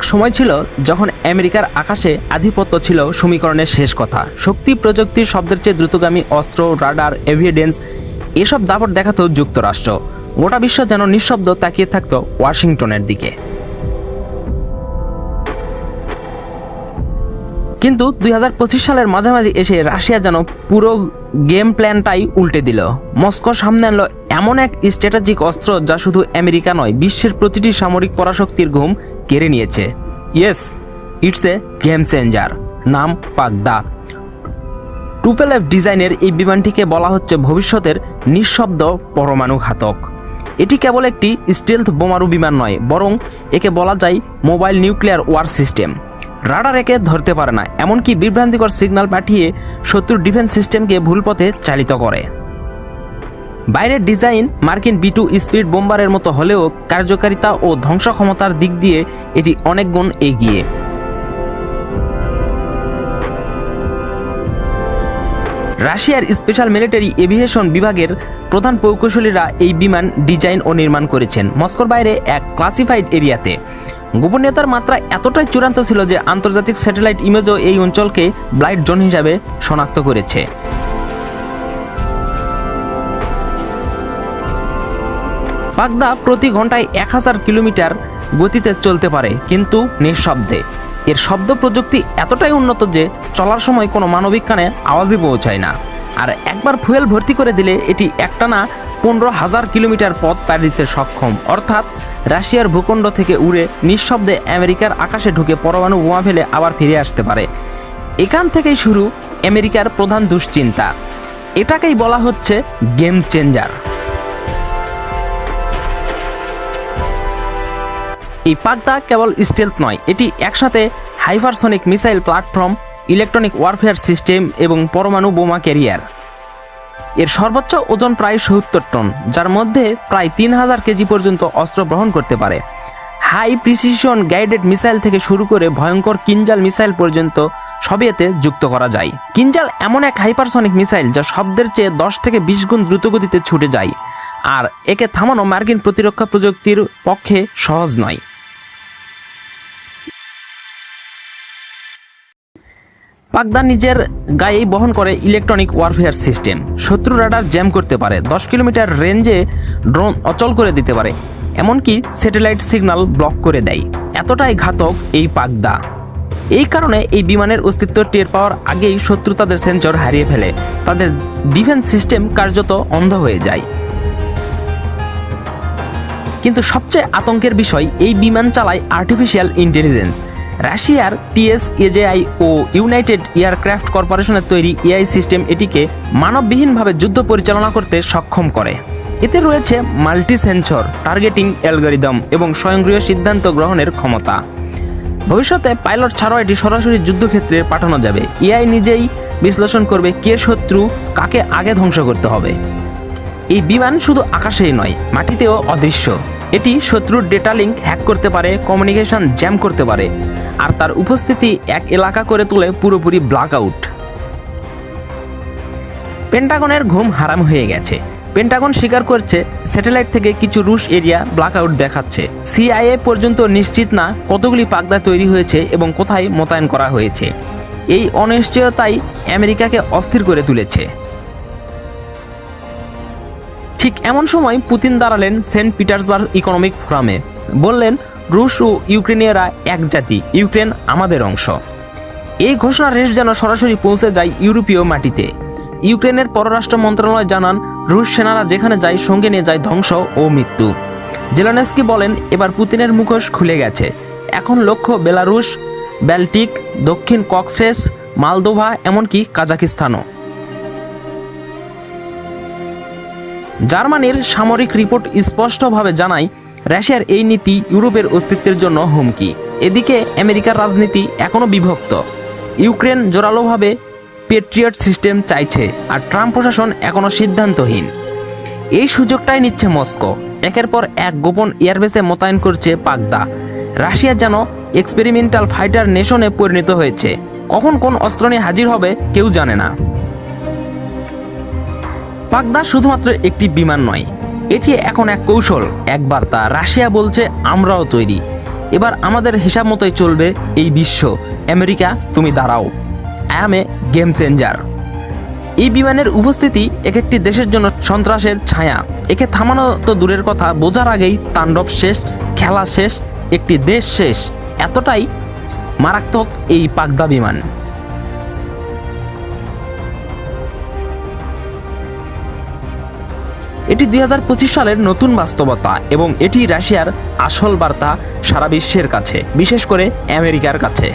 এক সময় ছিল যখন আমেরিকার আকাশে আধিপত্য ছিল সমীকরণের শেষ কথা। শক্তি প্রযুক্তির শব্দের চেয়ে দ্রুতগামী অস্ত্র, রাডার এভিডেন্স এসব দাপট দেখাতো যুক্তরাষ্ট্র। গোটা বিশ্ব যেন নিঃশব্দ তাকিয়ে থাকত ওয়াশিংটনের দিকে। কিন্তু দুই হাজার পঁচিশ সালের মাঝামাঝি এসে রাশিয়া যেন পুরো গেম প্ল্যানটাই উল্টে দিল। মস্কো সামনে আনলো এমন এক স্ট্র্যাটেজিক অস্ত্র যা শুধু আমেরিকা নয়, বিশ্বের প্রতিটি সামরিক পরাশক্তির ঘুম কেড়ে নিয়েছে। Yes, it's a game changer, নাম পাগদা। টুপেল এফ ডিজাইনের এই বিমানটিকে বলা হচ্ছে ভবিষ্যতের নিঃশব্দ পরমাণু ঘাতক। এটি কেবল একটি স্টেলথ বোমারু বিমান নয়, বরং একে বলা যায় mobile nuclear war system radar একে ধরতে পারে না, এমনকি বিভ্রান্তিকর সিগন্যাল পাঠিয়ে শত্রুর ডিফেন্স সিস্টেমকে ভুল পথে চালিত করে। বাইরের ডিজাইন মার্কিন বি টু স্পিড বোম্বারের মতো হলেও কার্যকারিতা ও ধ্বংস ক্ষমতার দিক দিয়ে এটি অনেক গুণ এগিয়ে। রাশিয়ার স্পেশাল মিলিটারি এভিয়েশন বিভাগের প্রধান প্রকৌশলীরা এই বিমান ডিজাইন ও নির্মাণ করেছেন। মস্কোর বাইরে এক ক্লাসিফাইড এরিয়াতে। গোপনীয়তার মাত্রা এতটাই চূড়ান্ত ছিল যে আন্তর্জাতিক স্যাটেলাইট ইমেজও এই অঞ্চলকে ব্লাইট জোন হিসাবে শনাক্ত করেছে। বাগদা প্রতি ঘন্টায় এক হাজার কিলোমিটার গতিতে চলতে পারে, কিন্তু নিঃশব্দে। এর শব্দ প্রযুক্তি এতটাই উন্নত যে চলার সময় কোনো মানবিক কানে আওয়াজই পৌঁছায় না। আর একবার ফুয়েল ভর্তি করে দিলে এটি একটানা পনেরো হাজার কিলোমিটার পথ পাড়ি দিতে সক্ষম। অর্থাৎ রাশিয়ার ভূখণ্ড থেকে উড়ে নিঃশব্দে আমেরিকার আকাশে ঢুকে পরমাণু বোমা ফেলে আবার ফিরে আসতে পারে। এখান থেকেই শুরু আমেরিকার প্রধান দুশ্চিন্তা। এটাকেই বলা হচ্ছে গেম চেঞ্জার এই পাগদা কেবল স্টেলথ নয়, এটি একসাথে hypersonic missile platform electronic warfare system এবং পরমাণু বোমা ক্যারিয়ার এর সর্বোচ্চ ওজন প্রায় সত্তর টন, যার মধ্যে প্রায় তিন হাজার কেজি পর্যন্ত অস্ত্র গ্রহণ করতে পারে। হাই প্রিসিশন গাইডেড মিসাইল থেকে শুরু করে ভয়ঙ্কর কিনজাল মিসাইল পর্যন্ত সবই এতে যুক্ত করা যায়। কিনজাল এমন এক হাইপারসনিক মিসাইল যা শব্দের চেয়ে দশ থেকে বিশ গুণ দ্রুতগতিতে ছুটে যায়, আর একে থামানো মার্কিন প্রতিরক্ষা প্রযুক্তির পক্ষে সহজ নয়। পাকদা নিজের গায়েই বহন করে ইলেকট্রনিক ওয়ারফেয়ার সিস্টেম। শত্রু রাডার জ্যাম করতে পারে, দশ কিলোমিটার রেঞ্জে ড্রোন অচল করে দিতে পারে, এমনকি স্যাটেলাইট সিগন্যাল ব্লক করে দেয়। এতটাই ঘাতক এই পাকদা এই কারণে এই বিমানের অস্তিত্ব টের পাওয়ার আগেই শত্রু তাদের সেন্সর হারিয়ে ফেলে। তাদের ডিফেন্স সিস্টেম কার্যত অন্ধ হয়ে যায়। কিন্তু সবচেয়ে আতঙ্কের বিষয়, এই বিমান চালায় আর্টিফিশিয়াল ইন্টেলিজেন্স রাশিয়ার টিএস এজেআই ও ইউনাইটেড এয়ারক্রাফট কর্পোরেশনের তৈরি এআই সিস্টেম এটিকে মানববিহীনভাবে যুদ্ধ পরিচালনা করতে সক্ষম করে। এতে রয়েছে মাল্টি সেন্সর টার্গেটিং অ্যালগোরিদম এবং স্বয়ংক্রিয় সিদ্ধান্ত গ্রহণের ক্ষমতা। ভবিষ্যতে পাইলট ছাড়াও এটি সরাসরি যুদ্ধক্ষেত্রে পাঠানো যাবে। এআই নিজেই বিশ্লেষণ করবে কে শত্রু, কাকে আগে ধ্বংস করতে হবে। এই বিমান শুধু আকাশেই নয়, মাটিতেও অদৃশ্য। এটি শত্রুর ডেটা লিঙ্ক হ্যাক করতে পারে, কমিউনিকেশন জ্যাম করতে পারে। আর তার উপস্থিতি এক এলাকা করে তোলে পুরোপুরি ব্ল্যাক আউট পেন্টাগনের ঘুম হারাম হয়ে গেছে। পেন্টাগন স্বীকার করছে, স্যাটেলাইট থেকে কিছু রুশ এরিয়া ব্ল্যাক আউট দেখাচ্ছে। সিআইএ পর্যন্ত নিশ্চিত না কতগুলি পাগদা তৈরি হয়েছে এবং কোথায় মোতায়েন করা হয়েছে। এই অনিশ্চয়তাই আমেরিকাকে অস্থির করে তুলেছে। ঠিক এমন সময় পুতিন দাঁড়ালেন সেন্ট পিটার্সবার্গ ইকোনমিক ফোরামে। বললেন রুশ ও ইউক্রেনীয়রা এক জাতি, ইউক্রেন আমাদের অংশ। এই ঘোষণার রেশ যেন সরাসরি পৌঁছে যায় ইউরোপীয় মাটিতে। ইউক্রেনের পররাষ্ট্র মন্ত্রণালয় জানান, রুশ সেনারা যেখানে যায় সঙ্গে নিয়ে যায় ধ্বংস ও মৃত্যু। জেলানেস্কি বলেন, এবার পুতিনের মুখোশ খুলে গেছে। এখন লক্ষ্য বেলারুশ, ব্যালটিক, দক্ষিণ কক্সেস, মালদোভা, এমনকি কাজাকিস্তানও জার্মানির সামরিক রিপোর্ট স্পষ্টভাবে জানায় রাশিয়ার এই নীতি ইউরোপের অস্তিত্বের জন্য হুমকি। এদিকে আমেরিকার রাজনীতি এখনও বিভক্ত। ইউক্রেন জোরালোভাবে পেট্রিয়ট সিস্টেম চাইছে আর ট্রাম্প প্রশাসন এখনও সিদ্ধান্তহীন। এই সুযোগটাই নিচ্ছে মস্কো। একের পর এক গোপন এয়ারবেসে মোতায়েন করছে পাগদা। রাশিয়া যেন এক্সপেরিমেন্টাল ফাইটার নেশনে পরিণত হয়েছে। কখন কোন অস্ত্র নিয়ে হাজির হবে কেউ জানে না। পাগদা শুধুমাত্র একটি বিমান নয় এটি এখন এক কৌশল। একবার তা রাশিয়া বলছে, আমরাও তৈরি। এবার আমাদের হিসাব মতোই চলবে এই বিশ্ব। আমেরিকা, তুমি দাঁড়াও। Am a game changer. এই বিমানের উপস্থিতি এক একটি দেশের জন্য সন্ত্রাসের ছায়া। একে থামানো তো দূরের কথা, বোঝার আগেই তাণ্ডব শেষ, খেলা শেষ, একটি দেশ শেষ। এতটাই মারাত্মক এই পাগদা বিমান। এটি দুই হাজার পঁচিশ সালের নতুন বাস্তবতা এবং এটি রাশিয়ার আসল বার্তা সারা বিশ্বের কাছে, বিশেষ করে আমেরিকার কাছে।